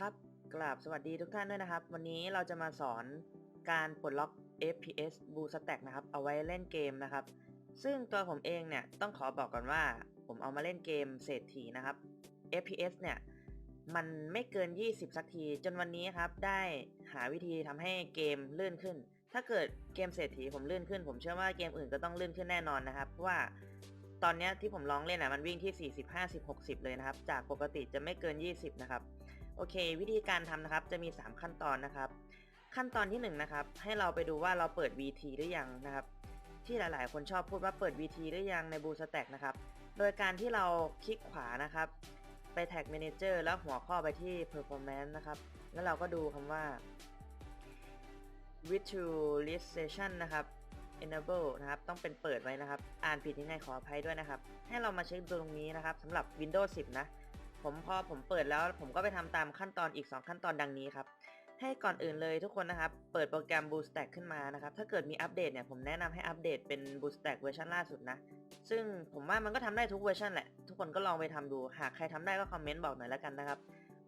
ครับกราบสวัสดีทุกท่านด้วยนะครับ วันนี้เราจะมาสอนการปลดล็อก FPS Blue Stack นะครับ เอาไว้เล่นเกมนะครับ ซึ่งตัวผมเองเนี่ยต้องขอบอกก่อนว่า ผมเอามาเล่นเกมเศรษฐีนะครับ FPS เนี่ยมันไม่เกิน 20 สักที จนวันนี้ครับได้หาวิธีทำให้เกมลื่นขึ้น ถ้าเกิดเกมเศรษฐีผมลื่นขึ้น ผมเชื่อว่าเกมอื่นก็ต้องลื่นขึ้นแน่นอนนะครับเพราะว่าตอนนี้ที่ผมลองเล่นอะมันวิ่งที่ 40 50 60 เลยนะครับ จากปกติจะไม่เกิน 20 นะครับ โอเค วิธีการทำนะครับจะมี 3 ขั้นตอนนะครับ ขั้นตอนที่1นงนะครับให้เราไปดูว่าเราเปิด VT หรือยังนะครับ ที่หลายๆ คนชอบพูดว่าเปิด VT หรือยังใน b ู o ส t ต็กนะครับ โดยการที่เราคลิกขวานะครับ ไปแท็ก Manager แล้วหัวข้อไปที่ Performance นะครับ แล้วเราก็ดูคำว่า Virtualization นะครับ Enable นะครับ ต้องเป็นเปิดไว้นะครับ อ่านผิดยังไงขออภัยด้วยนะครับ ให้เรามาเช็คตรงนี้นะครับสำหรับ Windows 10 นะ ผมพอผมเปิดแล้วผมก็ไปทำตามขั้นตอนอีก 2 ขั้นตอนดังนี้ครับ ให้ก่อนอื่นเลยทุกคนนะครับ เปิดโปรแกรม BoostStack ขึ้นมานะครับ ถ้าเกิดมีอัปเดตเนี่ยผมแนะนำให้อัปเดตเป็น BoostStack เวอร์ชันล่าสุดนะ ซึ่งผมว่ามันก็ทำได้ทุกเวอร์ชันแหละ ทุกคนก็ลองไปทำดู หากใครทำได้ก็คอมเมนต์บอกหน่อยแล้วกันนะครับ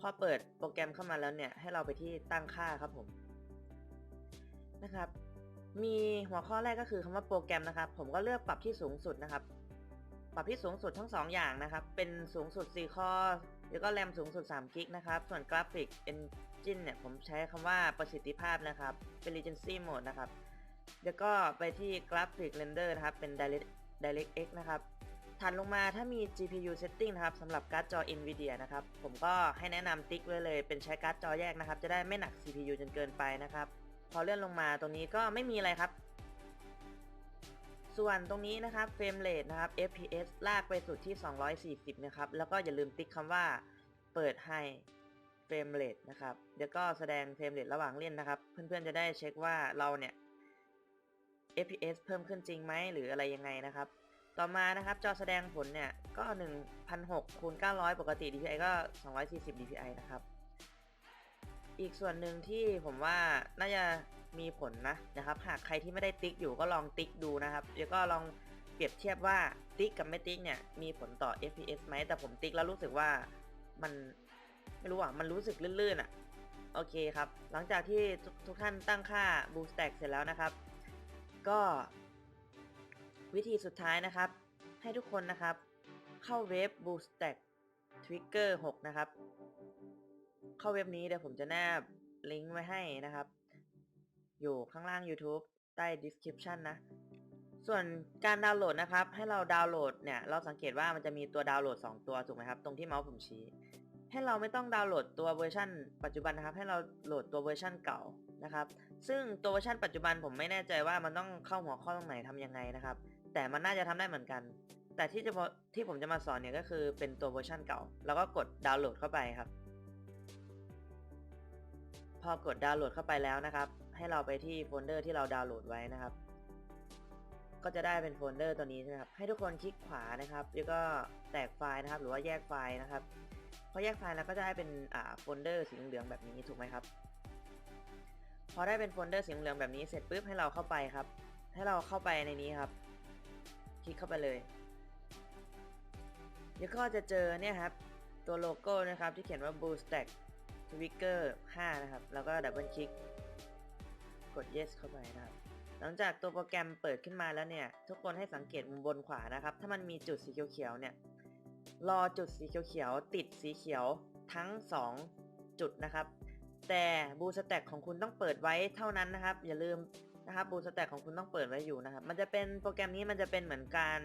พอเปิดโปรแกรมเข้ามาแล้วเนี่ยให้เราไปที่ตั้งค่าครับผมนะครับ มีหัวข้อแรกก็คือคำว่าโปรแกรมนะครับ ผมก็เลือกปรับที่สูงสุดนะครับ ปรับที่สูงสุดทั้ง 2 อย่างนะครับ เป็นสูงสุด 4 คอแล้วก็แรมสูงสุด3กิกนะครับ ส่วนกราฟิก Engine เนี่ย ผมใช้คำว่าประสิทธิภาพนะครับ เป็น Regency Mode นะครับ แล้วก็ไปที่ Graphic Render นะครับ เป็น Direct DirectX นะครับ ถัดลงมาถ้ามี GPU setting นะครับสำหรับการ์ดจอ Nvidia นะครับ ผมก็ให้แนะนำติ๊กไว้เลย เป็นใช้การ์ดจอแยกนะครับ จะได้ไม่หนัก CPU จนเกินไปนะครับ พอเลื่อนลงมาตรงนี้ก็ไม่มีอะไรครับ ส่วนตรงนี้นะครับเฟรมเรทนะครับ FPS ลากไปสุดที่ 240 นะครับ แล้วก็อย่าลืมติ๊กคำว่าเปิดให้เฟรมเรทนะครับเดี๋ยวก็แสดงเฟรมเรทระหว่างเล่นนะครับ เพื่อนๆจะได้เช็คว่าเราเนี่ย FPS เพิ่มขึ้นจริงไหมหรืออะไรยังไงนะครับ ต่อมานะครับจอแสดงผลเนี่ยก็ 1,600คูณ900 ปกติ DPI ก็ 240 DPI นะครับ อีกส่วนหนึ่งที่ผมว่าน่าจะ มีผลนะนะครับ หากใครที่ไม่ได้ติ๊กอยู่ก็ลองติ๊กดูนะครับแล้วก็ลองเปรียบเทียบว่าติ๊กกับไม่ติ๊กเนี่ยมีผลต่อ FPS ไหมแต่ผมติ๊กแล้วรู้สึกว่ามันไม่รู้อะมันรู้สึกลื่นๆอะโอเคครับ หลังจากที่ทุกทุกท่านตั้งค่า Boost Stack เสร็จแล้วนะครับ ก็วิธีสุดท้ายนะครับ ให้ทุกคนนะครับ เข้าเว็บ Boost Stack Trigger 6 นะครับ เข้าเว็บนี้เดี๋ยวผมจะแนบลิงก์ไว้ให้นะครับ อยู่ข้างล่าง YouTube ใต้ description นะ ส่วนการดาวน์โหลดนะครับ ให้เราดาวน์โหลดเนี่ย เราสังเกตว่ามันจะมีตัวดาวน์โหลด 2 ตัวถูกไหมครับ ตรงที่เมาส์ผมชี้ ให้เราไม่ต้องดาวน์โหลดตัวเวอร์ชันปัจจุบันนะครับ ให้เราโหลดตัวเวอร์ชันเก่านะครับ ซึ่งตัวเวอร์ชันปัจจุบันผมไม่แน่ใจว่ามันต้องเข้าหัวข้อตรงไหนทำยังไงนะครับ แต่มันน่าจะทำได้เหมือนกัน แต่ที่จะที่ผมจะมาสอนเนี่ยก็คือเป็นตัวเวอร์ชันเก่า แล้วก็กดดาวน์โหลดเข้าไปครับ พอกดดาวน์โหลดเข้าไปแล้วนะครับ ให้เราไปที่โฟลเดอร์ที่เราดาวน์โหลดไว้นะครับ ก็จะได้เป็นโฟลเดอร์ตัวนี้ใช่ไหมครับ ให้ทุกคนคลิกขวานะครับ แล้วก็แตกไฟล์นะครับ หรือว่าแยกไฟล์นะครับพอแยกไฟล์แล้วก็จะได้เป็นอ่าโฟลเดอร์สีเหลืองแบบนี้ถูกไหมครับ พอได้เป็นโฟลเดอร์สีเหลืองแบบนี้เสร็จปุ๊บให้เราเข้าไปครับ ให้เราเข้าไปในนี้ครับ คลิกเข้าไปเลยเดี๋ยวก็จะเจอเนี่ยครับตัวโลโก้นะครับที่เขียนว่า Blue Stack Trigger 5 นะครับ แล้วก็ดับเบิลคลิก กด yes เข้าไปนะครับ หลังจากตัวโปรแกรมเปิดขึ้นมาแล้วเนี่ย ทุกคนให้สังเกตมุมบนขวานะครับ ถ้ามันมีจุดสีเขียวๆเนี่ย รอจุดสีเขียวๆติดสีเขียวทั้ง 2 จุดนะครับ แต่บูสแต็กของคุณต้องเปิดไว้เท่านั้นนะครับ อย่าลืมนะครับบูสแต็กของคุณต้องเปิดไว้อยู่นะครับ มันจะเป็นโปรแกรมนี้มันจะเป็นเหมือนการ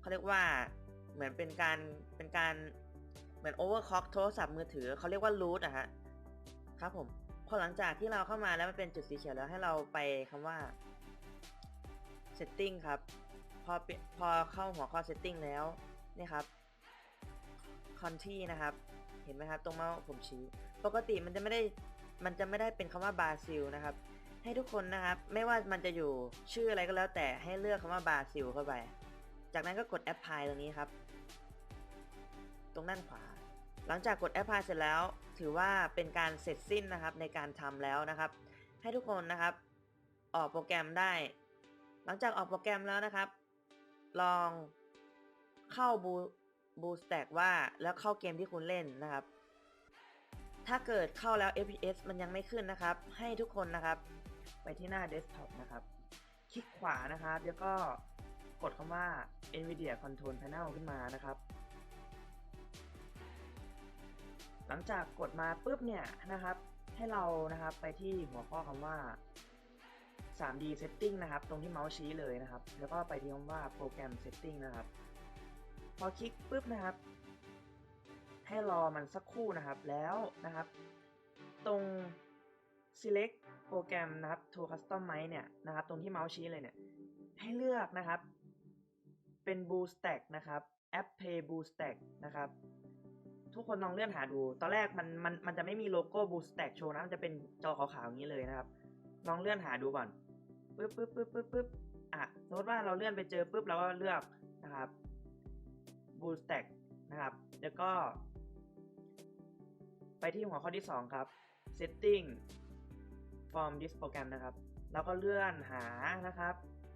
เขาเรียกว่าเหมือนเป็นการเป็นการเหมือนโอเวอร์คล็อกโทรศัพท์มือถือเขาเรียกว่ารูทอะฮะครับผม พอหลังจากที่เราเข้ามาแล้วมันเป็นจุดสีเขียวแล้วให้เราไปคำว่า setting ครับ พอพอเข้าหัวข้อ setting แล้วนี่ครับ country นะครับ เห็นไหมครับ ตรงเมาส์ผมชี้ ปกติมันจะไม่ได้มันจะไม่ได้เป็นคำว่าบราซิลนะครับ ให้ทุกคนนะครับ ไม่ว่ามันจะอยู่ชื่ออะไรก็แล้วแต่ให้เลือกคำว่าบราซิลเข้าไป จากนั้นก็กด apply ตรงนี้ครับ ตรงด้านขวา หลังจากกด apply เสร็จแล้ว ถือว่าเป็นการเสร็จสิ้นนะครับในการทำแล้วนะครับ ให้ทุกคนนะครับ ออกโปรแกรมได้ หลังจากออกโปรแกรมแล้วนะครับ ลองเข้าบูบูสแต็กว่าแล้วเข้าเกมที่คุณเล่นนะครับ ถ้าเกิดเข้าแล้ว FPS มันยังไม่ขึ้นนะครับ ให้ทุกคนนะครับ ไปที่หน้า desktop นะครับ คลิกขวานะครับ แล้วก็กดคำว่า NVIDIA Control Panel ขึ้นมานะครับ หลังจากกดมาปุ๊บเนี่ยนะครับ ให้เรานะครับไปที่หัวข้อคำว่า 3D Setting นะครับ ตรงที่เมาส์ชี้เลยนะครับ แล้วก็ไปที่คำว่า Program Setting นะครับ พอคลิกปุ๊บนะครับ ให้รอมันสักครู่นะครับ แล้วนะครับ ตรง select โปรแกรมนะครับ to customize เนี่ยนะครับ ตรงที่เมาส์ชี้เลยเนี่ย ให้เลือกนะครับ เป็น BlueStack นะครับ App Play BlueStack นะครับ ทุกคนลองเลื่อนหาดู ตอนแรกมันมันมันจะไม่มีโลโก้ BlueStack โชว์นะ มันจะเป็นจอขาวๆอย่างนี้เลยนะครับ ลองเลื่อนหาดูก่อนปึ๊บปึ๊บปึ๊บปึ๊บปึ๊บอะสมมติว่าเราเลื่อนไปเจอปุ๊บเราก็เลือกนะครับ BlueStack นะครับ แล้วก็ ไปที่หัวข้อที่ 2 ครับ setting from this program นะครับ แล้วก็เลื่อนหานะครับ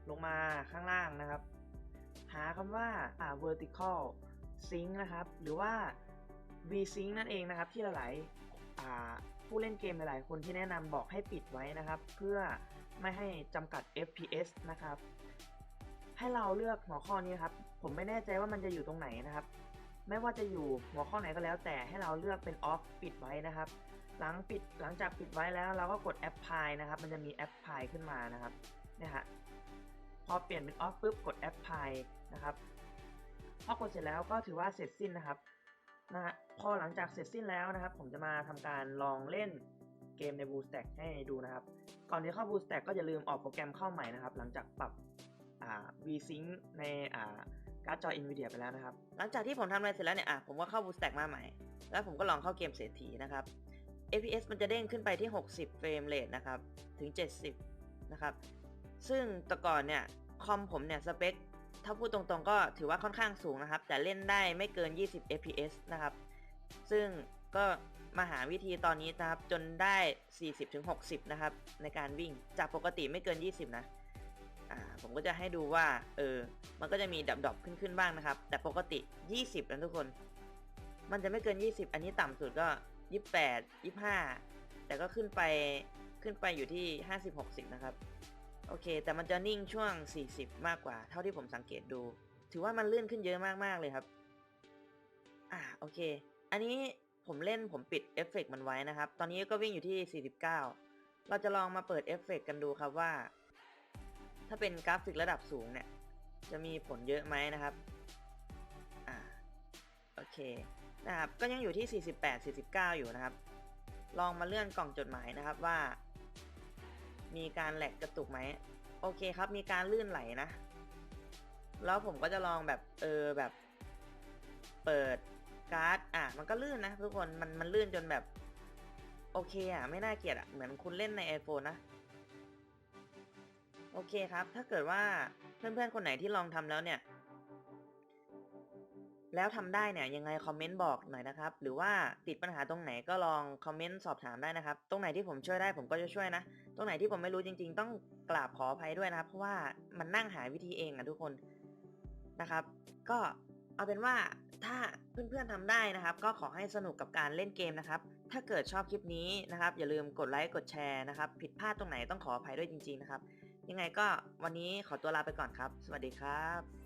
ลงมาข้างล่างนะครับ หาคำว่าอ่า vertical sync นะครับ หรือว่า v-sync นั่นเองนะครับ ที่หลายๆผู้เล่นเกมหลายๆ คนที่แนะนำบอกให้ปิดไว้นะครับ เพื่อไม่ให้จำกัด FPS นะครับ ให้เราเลือกหัวข้อนี้ครับ ผมไม่แน่ใจว่ามันจะอยู่ตรงไหนนะครับ ไม่ว่าจะอยู่หัวข้อไหนก็แล้ว แต่ให้เราเลือกเป็น off ปิดไว้นะครับ หลังปิดหลังจากปิดไว้แล้วเราก็กด apply นะครับ มันจะมี apply ขึ้นมานะครับเนี่ยฮะพอเปลี่ยนเป็น off ปุ๊บกด apply นะครับพอกดเสร็จแล้วก็ถือว่าเสร็จสิ้นนะครับ นะฮะพอหลังจากเสร็จสิ้นแล้วนะครับ ผมจะมาทำการลองเล่นเกมใน BlueStack ให้ดูนะครับ ก่อนที่เข้า BlueStack ก็อย่าลืมออกโปรแกรมเข้าใหม่นะครับ หลังจากปรับ VSync ในการ์ดจอ NVIDIA ไปแล้วนะครับ หลังจากที่ผมทำอะไรเสร็จแล้วเนี่ยอะผมก็เข้า BlueStack มาใหม่ แล้วผมก็ลองเข้าเกมเศรษฐีนะครับ FPS มันจะเด้งขึ้นไปที่ 60 เฟรมเรทนะครับ ถึง 70 นะครับ ซึ่งแต่ก่อนเนี่ย คอมผมเนี่ย สเปค ถ้าพูดตรงๆก็ถือว่าค่อนข้างสูงนะครับ แต่เล่นได้ไม่เกิน 20 FPS นะครับ ซึ่งก็มาหาวิธีตอนนี้นะครับ จนได้ 40-60 นะครับ ในการวิ่งจากปกติไม่เกิน 20 นะอ่าผมก็จะให้ดูว่า เออ มันก็จะมีดับดอบขึ้นขึ้นบ้างนะครับ แต่ปกติ 20 นะทุกคน มันจะไม่เกิน 20 อันนี้ต่ำสุดก็ 28 25 แต่ก็ขึ้นไป ขึ้นไปอยู่ที่ 50 60 นะครับ โอเค แต่มันจะนิ่งช่วง 40 มากกว่า เท่าที่ผมสังเกตดู ถือว่ามันเลื่อนขึ้นเยอะมากๆเลยครับ อ่าโอเค อันนี้ผมเล่นผมปิดเอฟเฟกต์มันไว้นะครับ ตอนนี้ก็วิ่งอยู่ที่ 49 เราจะลองมาเปิดเอฟเฟกต์กันดูครับว่า ถ้าเป็นกราฟิกระดับสูงเนี่ย จะมีผลเยอะไหมนะครับ อ่าโอเคนะครับ ก็ยังอยู่ที่ 48 49 อยู่นะครับ ลองมาเลื่อนกล่องจดหมายนะครับว่า มีการแหลกกระตุกไหม โอเคครับ มีการลื่นไหลนะ แล้วผมก็จะลองแบบเออแบบ เปิดการ์ด อะ มันก็ลื่นนะทุกคน มันมันลื่นจนแบบ โอเคอะ ไม่น่าเกลียดอะ เหมือนคุณเล่นใน iPhone นะ โอเคครับ ถ้าเกิดว่าเพื่อนๆคนไหนที่ลองทำแล้วเนี่ย แล้วทำได้เนี่ยยังไงคอมเมนต์บอกหน่อยนะครับ หรือว่าติดปัญหาตรงไหนก็ลองคอมเมนต์สอบถามได้นะครับ ตรงไหนที่ผมช่วยได้ผมก็จะช่วยนะ ตรงไหนที่ผมไม่รู้จริง ๆ ต้องกราบขออภัยด้วยนะครับ เพราะว่ามันนั่งหาวิธีเองอะทุกคนนะครับ ก็เอาเป็นว่าถ้าเพื่อนๆทำได้นะครับ ก็ขอให้สนุกกับการเล่นเกมนะครับ ถ้าเกิดชอบคลิปนี้นะครับ อย่าลืมกดไลค์กดแชร์นะครับ ผิดพลาดตรงไหนต้องขออภัยด้วยจริง ๆนะครับ ยังไงก็วันนี้ขอตัวลาไปก่อนครับ สวัสดีครับ